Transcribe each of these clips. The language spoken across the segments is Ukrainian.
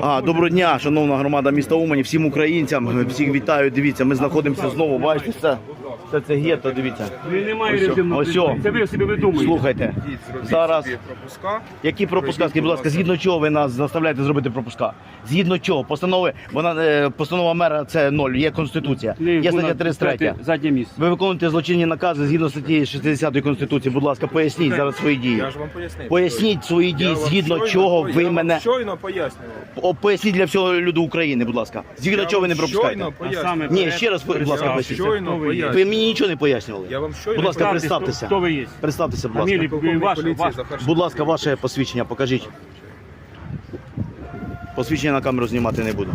А, доброго дня, шановна громада міста Умані, всім українцям, всіх вітаю. Дивіться, ми знаходимося знову. Бачите, це, це, це гетто, дивіться. Немає Ось, режимного ось, о. Це ви собі видумуєте. Слухайте, зараз пропуска. які пропуска, скажіть, будь ласка, згідно чого ви нас заставляєте зробити пропуска? Згідно чого? Постанови, вона е, постанова мера це ноль, є конституція, Не, є вона стаття 33. третє, Заднє місце. Ви виконуєте злочинні накази згідно статті 60 конституції. Будь ласка, поясніть зараз свої дії. Я ж вам пояснив. Поясніть свої Я дії, вам згідно щойно чого ви вам мене щойно пояснював. О, поясніть для всього люду України, будь ласка. Згідно Я чого ви не вам пропускаєте? щойно пояснював. Ні, ще раз, будь ласка, Я вам поясніть. щойно ви є? Ви мені нічого не пояснювали. Я вам щойно Будь ласка, представтеся. Хто ви є? Представтеся, будь ласка. Фамілія, Полковник ваше, поліції. Захар Будь ласка, ваше посвідчення покажіть. Посвідчення на камеру знімати не буду.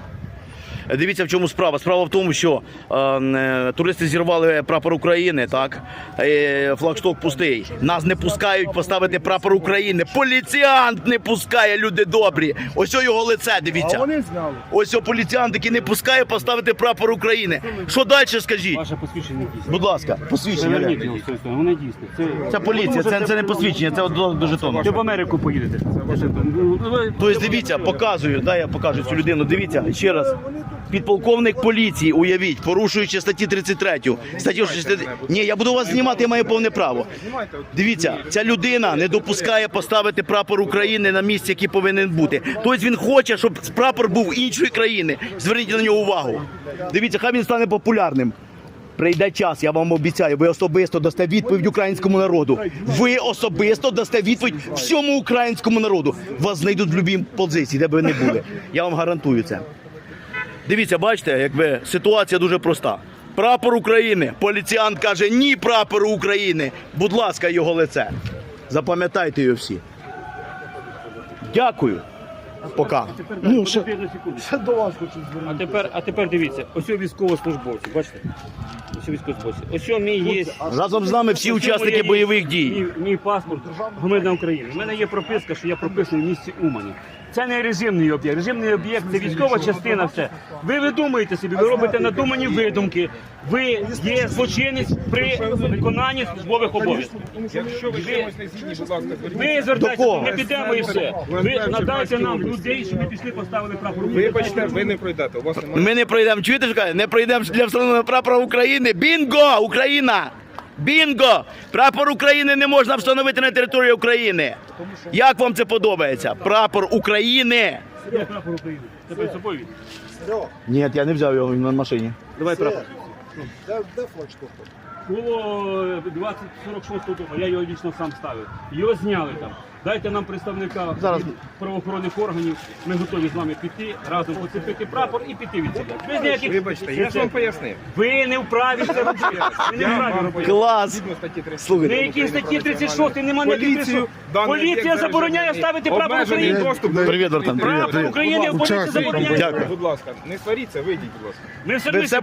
Дивіться, в чому справа. Справа в тому, що е, е, туристи зірвали прапор України, так? Е, флагшток пустий. Нас не пускають поставити прапор України. Поліціант не пускає, люди добрі. Ось о його лице, дивіться. Ось о поліціант, який не пускає поставити прапор України. Що далі скажіть? Ваше посвідчення дійсне. Будь ласка, посвідчення. Поверніть його з цієї сторони, воно дійсне. Це, Це поліція, це, це не посвідчення, це до, до жетону. Ти в Америку поїдете. Тобто дивіться, показую, дай я покажу цю людину. Дивіться ще раз. Підполковник поліції, уявіть, порушуючи статті 33. Статтю 60... Ні, я буду вас знімати, я маю повне право. Дивіться, ця людина не допускає поставити прапор України на місці, який повинен бути. Тобто він хоче, щоб прапор був іншої країни. Зверніть на нього увагу. Дивіться, хай він стане популярним. Прийде час, я вам обіцяю, ви особисто дасте відповідь українському народу. Ви особисто дасте відповідь всьому українському народу. Вас знайдуть в будь-якій позиції, де б ви не були. Я вам гарантую це. Дивіться, бачите, якби ситуація дуже проста. Прапор України. Поліціянт каже ні прапору України. Будь ласка, його лице. Запам'ятайте його всі. Дякую. Пока. Ну, ще... Ще до вас хочу А тепер, а тепер дивіться, ось о військовослужбовці, бачите? Ось військовослужбовці. Ось о мій є. Разом з нами всі учасники бойових дій. Мій, мій паспорт громадянина України. У мене є прописка, що я прописаний в місті Умані. Це не режимний об'єкт. Режимний об'єкт це військова частина. Все. Ви видумуєте собі, ви робите надумані видумки. Ви є злочинець при виконанні службових обов'язків. Якщо ви чимось не згідні, будь ласка, Ви звертайтеся, кого? ми підемо і все. Ви надайте нам людей, щоб ми пішли поставили прапор Вибачте, ви не пройдете. У вас немає. Ми не пройдемо. Чуєте, що? Не пройдемо для встановлення прапора України. Бінго! Україна! Бінго! Прапор України не можна встановити на території України. Як вам це подобається? Прапор України. Прапор України. Це перед собою. Ні, я не взяв його на машині. Давай прапор. Де флагшток? Було 2046 року, я його лічно сам ставив. Його зняли там. Дайте нам представника Зараз. від правоохоронних органів. Ми готові з вами піти, разом поцепити прапор і піти від себе. Без ніяких... Вибачте, я ж вам пояснив. Ви не вправі це робити. Ви не вправі. Клас! Згідно статті 30. На якій статті 36 нема ніяких Поліцію, даний Поліція об'єкт забороняє ставити прапор Обмежений України. доступ до- Привіт, братан, привіт. України поліція забороняє. Дякую. Будь ласка, не сваріться, вийдіть, будь ласка. Ми все одно все